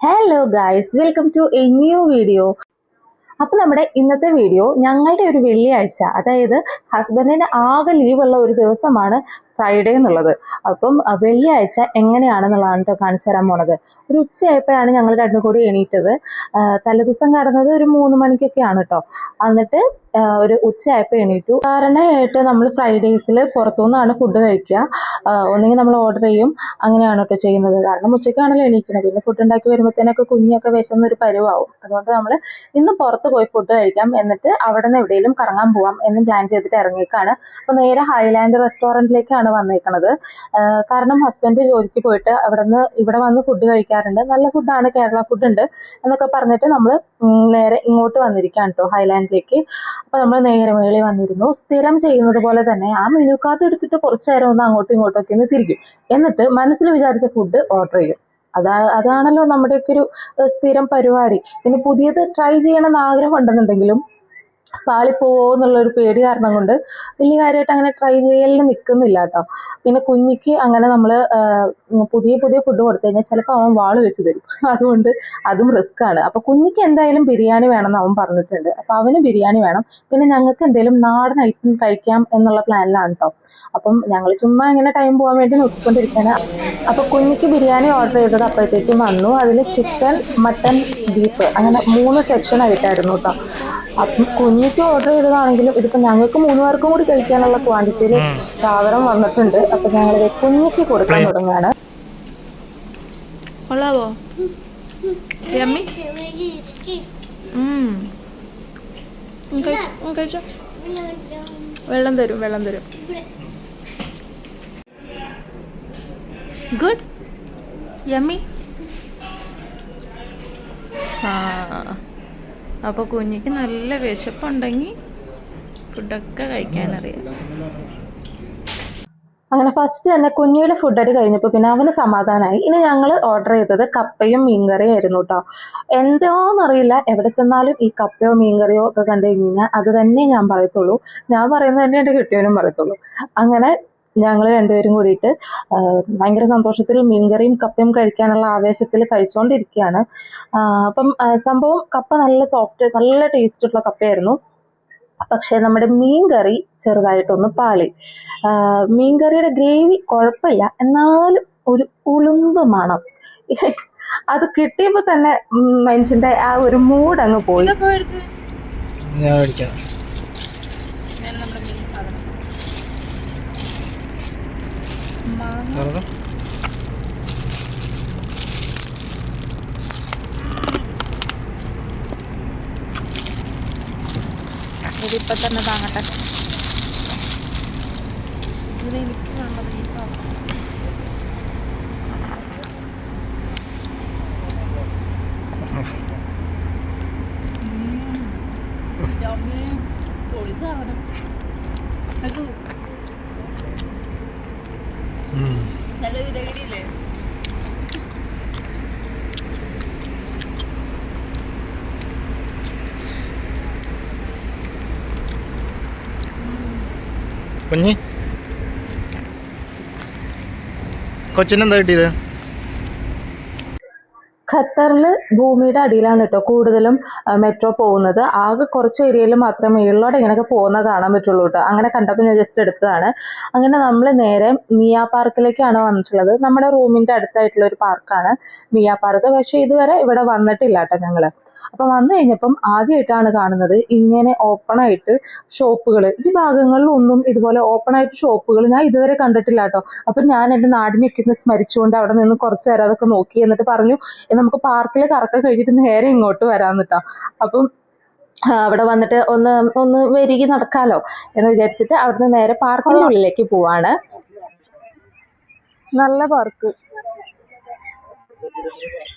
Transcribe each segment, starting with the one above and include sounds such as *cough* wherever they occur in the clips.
Hello guys welcome to a new video അപ്പോൾ നമ്മുടെ ഇന്നത്തെ വീഡിയോ ഞങ്ങളുടെ ഒരു വെള്ളിയാഴ്ച അതായത് ഹസ്ബൻഡിന് ആകെ ലീവുള്ള ഒരു ദിവസമാണ് ഫ്രൈഡേ എന്നുള്ളത്. അപ്പം വെള്ളിയാഴ്ച എങ്ങനെയാണെന്നുള്ളതാണ് കേട്ടോ കാണിച്ചു തരാൻ പോണത്. ഒരു ഉച്ചയായപ്പോഴാണ് ഞങ്ങൾ രണ്ടും കൂടി എണീറ്റത്. തലേദിവസം കടന്നത് ഒരു മൂന്ന് മണിക്കൊക്കെയാണ് കേട്ടോ എന്നിട്ട് ഒരു ഉച്ചയായപ്പോൾ എണീറ്റു. സാധാരണയായിട്ട് നമ്മൾ ഫ്രൈഡേയ്സിൽ പുറത്തുനിന്നാണ് ഫുഡ് കഴിക്കുക. ഒന്നെങ്കിൽ നമ്മൾ ഓർഡർ ചെയ്യും. അങ്ങനെയാണ് കേട്ടോ ചെയ്യുന്നത്. കാരണം ഉച്ചയ്ക്കാണല്ലോ എണീക്കുന്നത് പിന്നെ ഫുഡ് ഉണ്ടാക്കി വരുമ്പോഴത്തേനൊക്കെ കുഞ്ഞൊക്കെ വിശന്നൊരു പരുവാവും. അതുകൊണ്ട് നമ്മൾ ഇന്ന് പുറത്ത് പോയി ഫുഡ് കഴിക്കാം. എന്നിട്ട് അവിടെ നിന്ന് എവിടെയെങ്കിലും കറങ്ങാൻ പോവാം എന്നും പ്ലാൻ ചെയ്തിട്ട് ഇറങ്ങിയേക്കാണ്. അപ്പോൾ നേരെ ഹൈലാൻഡ് റെസ്റ്റോറന്റിലേക്കാണ് വന്നേക്കണത്. ആഹ് കാരണം ഹസ്ബൻഡ് ജോലിക്ക് പോയിട്ട് അവിടെ നിന്ന് ഇവിടെ വന്ന് ഫുഡ് കഴിക്കാറുണ്ട്. നല്ല ഫുഡാണ് കേരള ഫുഡ് ഉണ്ട് എന്നൊക്കെ പറഞ്ഞിട്ട് നമ്മൾ നേരെ ഇങ്ങോട്ട് വന്നിരിക്കുകയാണ് കേട്ടോ ഹൈലാൻഡിലേക്ക്. അപ്പോൾ നമ്മൾ നേരെ മേളിൽ വന്നിരുന്നു. സ്ഥിരം ചെയ്യുന്നത് പോലെ തന്നെ ആ മെനു കാർഡ് എടുത്തിട്ട് കുറച്ച് നേരം ഒന്ന് അങ്ങോട്ടും ഇങ്ങോട്ടും ഒക്കെ ഒന്ന് തിരിക്കും. എന്നിട്ട് മനസ്സിൽ വിചാരിച്ച ഫുഡ് ഓർഡർ ചെയ്യും. അതാ അതാണല്ലോ നമ്മുടെയൊക്കെ ഒരു സ്ഥിരം പരിപാടി. പിന്നെ പുതിയത് ട്രൈ ചെയ്യണമെന്ന് ആഗ്രഹം ഉണ്ടെന്നുണ്ടെങ്കിലും പാളിപ്പോവോ എന്നുള്ളൊരു പേടി കാരണം കൊണ്ട് വലിയ കാര്യമായിട്ട് അങ്ങനെ ട്രൈ ചെയ്യലിന് നിൽക്കുന്നില്ല കേട്ടോ പിന്നെ കുഞ്ഞിക്ക് അങ്ങനെ നമ്മൾ പുതിയ പുതിയ ഫുഡ് കൊടുത്തു കഴിഞ്ഞാൽ ചിലപ്പോൾ അവൻ വാൾ വെച്ച് തരും. *laughs* അതുകൊണ്ട് അതും റിസ്ക് ആണ്. അപ്പോൾ കുഞ്ഞിക്ക് എന്തായാലും ബിരിയാണി വേണമെന്ന് അവൻ പറഞ്ഞിട്ടുണ്ട്. അപ്പോൾ അവന് ബിരിയാണി വേണം. പിന്നെ ഞങ്ങൾക്ക് എന്തെങ്കിലും നാടൻ ഐറ്റം കഴിക്കാം എന്നുള്ള പ്ലാനിലാണ് കേട്ടോ അപ്പം ഞങ്ങൾ ചുമ്മാ ഇങ്ങനെ ടൈം പോകാൻ വേണ്ടി നോക്കിക്കൊണ്ടിരിക്കുകയാണ് അപ്പോൾ കുഞ്ഞിക്ക് ബിരിയാണി ഓർഡർ ചെയ്തത് അപ്പോഴത്തേക്കും വന്നു. അതിൽ ചിക്കൻ മട്ടൻ ബീഫ് അങ്ങനെ മൂന്ന് സെക്ഷൻ ആയിട്ടായിരുന്നു കേട്ടോ കുഞ്ഞിക്ക് ഓർഡർ ചെയ്തതാണെങ്കിലും ഇതിപ്പോ ഞങ്ങൾക്ക് മൂന്ന് പേർക്കും കൂടി കഴിക്കാനുള്ള ക്വാണ്ടിറ്റിയിൽ സാധനം വന്നിട്ടുണ്ട്. അപ്പൊ ഞങ്ങൾ കുഞ്ഞിക്ക് കൊടുക്കാൻ തുടങ്ങുകയാണ്. കൊള്ളാവോ? യമ്മി? കഴിച്ചോ. വെള്ളം തരും വെള്ളം തരും. ഗുഡ്. യമ്മി? ആ. അപ്പോൾ കുഞ്ഞിക്ക് നല്ല വിശപ്പുണ്ടെങ്കിൽ ഫുഡൊക്കെ കഴിക്കാനറിയാം. അങ്ങനെ ഫസ്റ്റ് തന്നെ കുഞ്ഞിയുടെ ഫുഡ് അടി കഴിഞ്ഞപ്പോൾ പിന്നെ അവന് സമാധാനമായി ഇനി ഞങ്ങൾ ഓർഡർ ചെയ്തത് കപ്പയും മീൻകറിയും ആയിരുന്നു കേട്ടോ എന്തോന്നറിയില്ല എവിടെ ചെന്നാലും ഈ കപ്പയോ മീൻകറിയോ ഒക്കെ കണ്ടു കഴിഞ്ഞാൽ അത് തന്നെ ഞാൻ പറയത്തുള്ളൂ. ഞാൻ പറയുന്നത് തന്നെ എന്റെ കിട്ടിയവനും പറയത്തുള്ളൂ. അങ്ങനെ ഞങ്ങൾ രണ്ടുപേരും കൂടിയിട്ട് ഭയങ്കര സന്തോഷത്തിൽ മീൻകറിയും കപ്പയും കഴിക്കാനുള്ള ആവേശത്തിൽ കഴിച്ചുകൊണ്ടിരിക്കുകയാണ് അപ്പം സംഭവം കപ്പ നല്ല സോഫ്റ്റ് നല്ല ടേസ്റ്റ് ഉള്ള കപ്പയായിരുന്നു. പക്ഷേ നമ്മുടെ മീൻ കറി ചെറുതായിട്ടൊന്ന് പാളി. മീൻകറിയുടെ മീൻ കറിയുടെ ഗ്രേവി കുഴപ്പമില്ല. എന്നാലും ഒരു ഉളുമ്പ് മണം. അത് കിട്ടിയപ്പോൾ തന്നെ മനുഷ്യന്റെ ആ ഒരു മൂഡ് അങ്ങ് പോയി. ഞാൻ മേടിക്കാം തുറന്നോ? ഇതിപ്പോ തന്നെ താങ്ങട്ടെ ഇത് എനിക്ക് വേണ്ടത് ഈ സാധനം പൊളി സാധനം. അത് കുഞ്ഞി. കൊച്ചിനെന്താ കിട്ടിയത്? ഖത്തറിൽ ഭൂമിയുടെ അടിയിലാണ് കേട്ടോ കൂടുതലും മെട്രോ പോകുന്നത്. ആകെ കുറച്ച് ഏരിയയിൽ മാത്രമേ മേളിലോട്ട് ഇങ്ങനെയൊക്കെ പോകുന്നത് കാണാൻ പറ്റുള്ളൂ കേട്ടോ അങ്ങനെ കണ്ടപ്പോൾ ഞാൻ ജസ്റ്റ് എടുത്തതാണ്. അങ്ങനെ നമ്മൾ നേരെ മിയ പാർക്കിലേക്കാണ് വന്നിട്ടുള്ളത്. നമ്മുടെ റൂമിന്റെ അടുത്തായിട്ടുള്ള ഒരു പാർക്കാണ് മിയ പാർക്ക്. പക്ഷേ ഇതുവരെ ഇവിടെ വന്നിട്ടില്ല കേട്ടോ ഞങ്ങൾ അപ്പം വന്നു കഴിഞ്ഞപ്പം ആദ്യമായിട്ടാണ് കാണുന്നത് ഇങ്ങനെ ഓപ്പൺ ആയിട്ട് ഷോപ്പുകൾ ഈ ഭാഗങ്ങളിൽ ഒന്നും ഇതുപോലെ ഓപ്പൺ ആയിട്ട് ഷോപ്പുകൾ ഞാൻ ഇതുവരെ കണ്ടിട്ടില്ല കേട്ടോ അപ്പം ഞാൻ എന്റെ നാടിനെയൊക്കെ ഒന്ന് സ്മരിച്ചുകൊണ്ട് അവിടെ നിന്ന് കുറച്ച് നേരം അതൊക്കെ നോക്കി എന്നിട്ട് പറഞ്ഞു "ഇനി നമുക്ക് പാർക്കിൽ കറക്കം കഴിഞ്ഞിട്ട് നേരെ ഇങ്ങോട്ട് വരാമെന്ന് കേട്ടോ അപ്പം അവിടെ വന്നിട്ട് ഒന്ന് ഒന്ന് വരികി നടക്കാലോ എന്ന് വിചാരിച്ചിട്ട് അവിടുന്ന് നേരെ പാർക്കിന്റെ ഉള്ളിലേക്ക് പോവാണ്. നല്ല പാർക്ക്.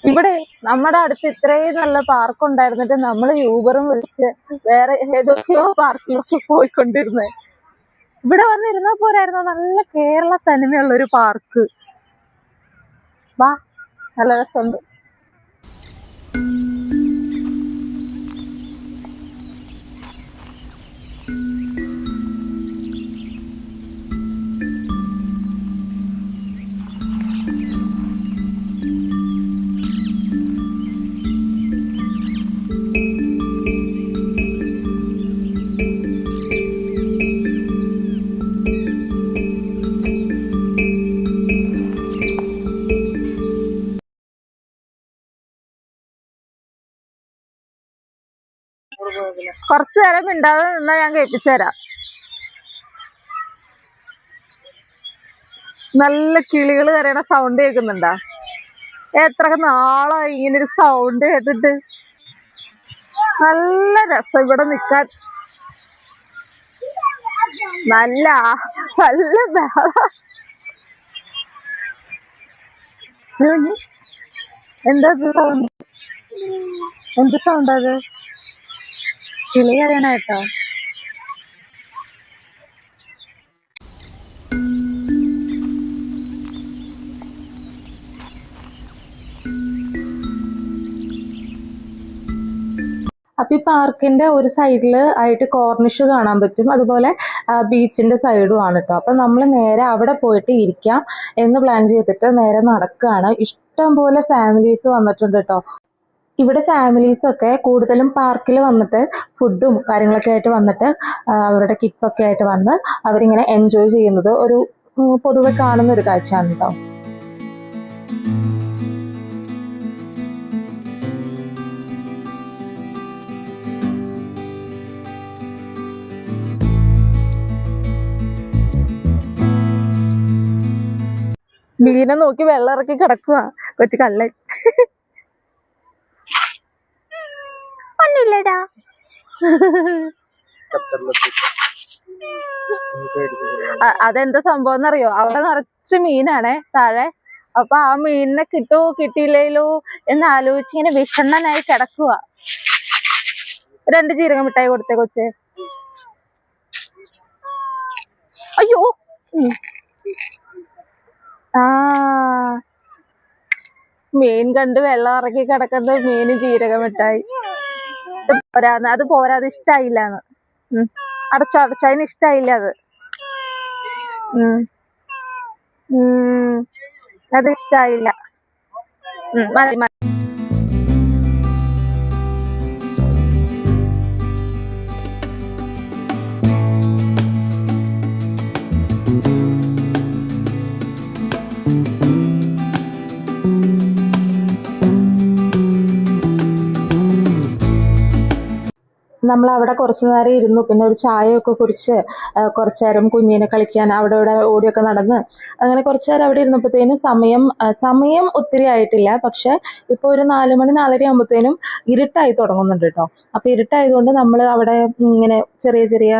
ഇവിടെ നമ്മുടെ അടുത്ത് ഇത്രയും നല്ല പാർക്ക് ഉണ്ടായിരുന്നിട്ട് നമ്മൾ യൂബറും വിളിച്ച് വേറെ ഏതൊക്കെയോ പാർക്കിലൊക്കെ പോയിക്കൊണ്ടിരുന്നത് ഇവിടെ വന്നിരുന്ന പോരായിരുന്നോ? നല്ല കേരള തനിമയുള്ള ഒരു പാർക്ക്. വാ നല്ല രസമുണ്ട്. കുറച്ചു നേരം മിണ്ടാതെ നിന്നാ ഞാൻ കേൾപ്പിച്ചു തരാം. നല്ല കിളികൾ കരയണ സൗണ്ട് കേൾക്കുന്നുണ്ടാ? എത്ര നാളായി ഇങ്ങനെ ഒരു സൗണ്ട് കേട്ടിട്ട്. നല്ല രസം ഇവിടെ നിക്കാൻ. നല്ല നല്ല. *laughs* എന്താ സൗണ്ട് എന്ത് സൗണ്ട് അത്? കിളി കേട്ടോ അപ്പൊ ഈ പാർക്കിന്റെ ഒരു സൈഡിൽ ആയിട്ട് കോർണിഷ് കാണാൻ പറ്റും. അതുപോലെ ബീച്ചിന്റെ സൈഡും ആണ് കേട്ടോ അപ്പൊ നമ്മൾ നേരെ അവിടെ പോയിട്ട് ഇരിക്കാം എന്ന് പ്ലാൻ ചെയ്തിട്ട് നേരെ നടക്കുകയാണ് ഇഷ്ടം പോലെ ഫാമിലീസ് വന്നിട്ടുണ്ട് കേട്ടോ ഇവിടെ ഫാമിലീസ് ഒക്കെ കൂടുതലും പാർക്കിൽ വന്നിട്ട് ഫുഡും കാര്യങ്ങളൊക്കെ ആയിട്ട് വന്നിട്ട് അവരുടെ കിഡ്സ് ഒക്കെ ആയിട്ട് വന്ന് അവരിങ്ങനെ എൻജോയ് ചെയ്യുന്നത് ഒരു പൊതുവെ കാണുന്ന ഒരു കാഴ്ചയാണ് കേട്ടോ മീനെ നോക്കി വെള്ളം ഇറക്കി കിടക്കുക കൊച്ചു കള്ളൻ. *laughs* ഒന്നുമില്ലടാ. അ- അതെന്താ സംഭവം എന്നറിയോ അവിടെ നിറച്ച് മീനാണേ താഴെ. അപ്പൊ ആ മീനിനെ കിട്ടുമോ കിട്ടിയില്ലേലോ എന്ന് ആലോചിച്ച് ഇങ്ങനെ വിഷണ്ണനായി കിടക്കുക രണ്ട് ജീരക മിഠായി കൊടുത്തേ കൊച്ചേ. അയ്യോ. ആ. മീൻ കണ്ട് വെള്ളം ഇറക്കി കിടക്കുന്നത് മീന് ജീരക മിഠായി. ഇത് പോരാന്ന്. അത് പോരാ അത് ഇഷ്ടായില്ലാന്ന്. ഉം. അടച്ചോ അടച്ചോ. അതിന് ഇഷ്ടായില്ല അത്. ഉം. അത് ഇഷ്ടായില്ല. ഉം, മതി മതി. നമ്മൾ അവിടെ കുറച്ച് നേരം ഇരുന്നു. പിന്നെ ഒരു ചായയൊക്കെ കുടിച്ച് കുറച്ചു നേരം കുഞ്ഞിനെ കളിക്കാൻ അവിടെ ഇവിടെ ഓടിയൊക്കെ നടന്ന് അങ്ങനെ കുറച്ചു നേരം അവിടെ ഇരുന്നപ്പോഴത്തേനും സമയം സമയം ഒത്തിരി ആയിട്ടില്ല. പക്ഷെ ഇപ്പോൾ ഒരു നാല് മണി നാലര ആകുമ്പോഴത്തേനും ഇരുട്ടായി തുടങ്ങുന്നുണ്ട് കേട്ടോ. അപ്പോൾ ഇരുട്ടായതുകൊണ്ട് നമ്മൾ അവിടെ ഇങ്ങനെ ചെറിയ ചെറിയ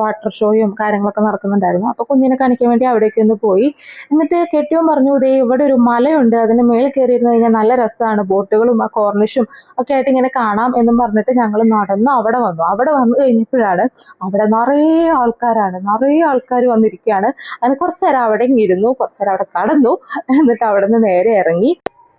വാട്ടർ ഷോയും കാര്യങ്ങളൊക്കെ നടക്കുന്നുണ്ടായിരുന്നു. അപ്പോൾ കുഞ്ഞിനെ കാണിക്കാൻ വേണ്ടി അവിടേക്ക് ഒന്ന് പോയി. എന്നിട്ട് കെട്ടിയും പറഞ്ഞു ദേ ഇവിടെ ഒരു മലയുണ്ട്. അതിന് മേളിൽ കയറിയിരുന്ന് കഴിഞ്ഞാൽ നല്ല രസമാണ്. ബോട്ടുകളും ആ കോർണിഷും ഒക്കെ ആയിട്ട് ഇങ്ങനെ കാണാം എന്നും പറഞ്ഞിട്ട് ഞങ്ങൾ നടന്നു. അവിടെ വന്നു. അവിടെ വന്നു കഴിഞ്ഞപ്പോഴാണ് അവിടെ നിറയെ ആൾക്കാരാണ്. നിറയെ ആൾക്കാർ വന്നിരിക്കുകയാണ്. അങ്ങനെ കുറച്ച് നേരം അവിടെ ഇരുന്നു. കുറച്ച് നേരം അവിടെ കടന്നു. എന്നിട്ട് അവിടെ നിന്ന് നേരെ ഇറങ്ങി.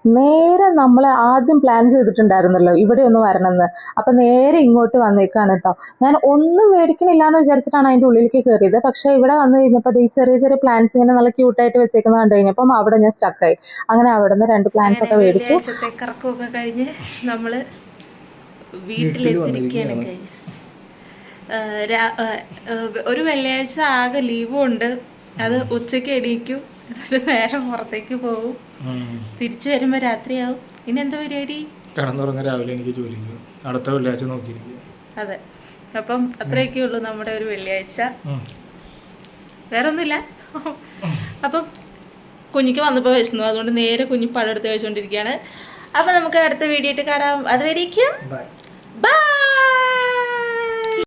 നേരെ നമ്മൾ ആദ്യം പ്ലാൻ ചെയ്തിട്ടുണ്ടായിരുന്നല്ലോ ഇവിടെ ഒന്ന് വരണമെന്ന്. അപ്പൊ നേരെ ഇങ്ങോട്ട് വന്നേക്കാണ് കേട്ടോ. ഞാൻ ഒന്നും മേടിക്കണില്ല എന്ന് വിചാരിച്ചിട്ടാണ് അതിന്റെ ഉള്ളിലേക്ക് കയറിയത്. പക്ഷെ ഇവിടെ വന്നു കഴിഞ്ഞപ്പോൾ ഈ ചെറിയ ചെറിയ പ്ലാന്റ്സ് ഇങ്ങനെ നല്ല ക്യൂട്ടായിട്ട് വെച്ചേക്കുന്നത് കണ്ടു കഴിഞ്ഞപ്പം അവിടെ ഞാൻ സ്റ്റക്കായി അങ്ങനെ അവിടെ നിന്ന് രണ്ട് പ്ലാന്റ്സ് ഒക്കെ മേടിച്ചു. കഴിഞ്ഞ് നമ്മൾ വീട്ടിലെത്തിരിക്കുകയാണ് ഗൈസ് ഒരു വെള്ളിയാഴ്ച ആകെ ലീവും ഉണ്ട്. അത് ഉച്ചയ്ക്ക് എണീക്കും. എന്നിട്ട് നേരെ പുറത്തേക്ക് പോകും. തിരിച്ചു വരുമ്പോൾ രാത്രിയാവും. ഇനി എന്താ പരിപാടി? കിടന്നുറങ്ങ രാവിലെ എനിക്ക് ജോലിക്ക് അടുത്ത വെള്ളിയാഴ്ച നോക്കിയിരിക്കും. അതെ. അപ്പം അത്രയൊക്കെ ഉള്ളൂ നമ്മുടെ ഒരു വെള്ളിയാഴ്ച. വേറെ ഒന്നുമില്ല അപ്പം കുഞ്ഞിക്ക് വന്നപ്പോൾ വിശന്നു. അതുകൊണ്ട് നേരെ കുഞ്ഞി പഴം എടുത്ത് കഴിച്ചുകൊണ്ടിരിക്കുകയാണ് അപ്പം നമുക്ക് അടുത്ത വീഡിയോ ആയിട്ട് കാണാം. അതുവരേക്കും Bye!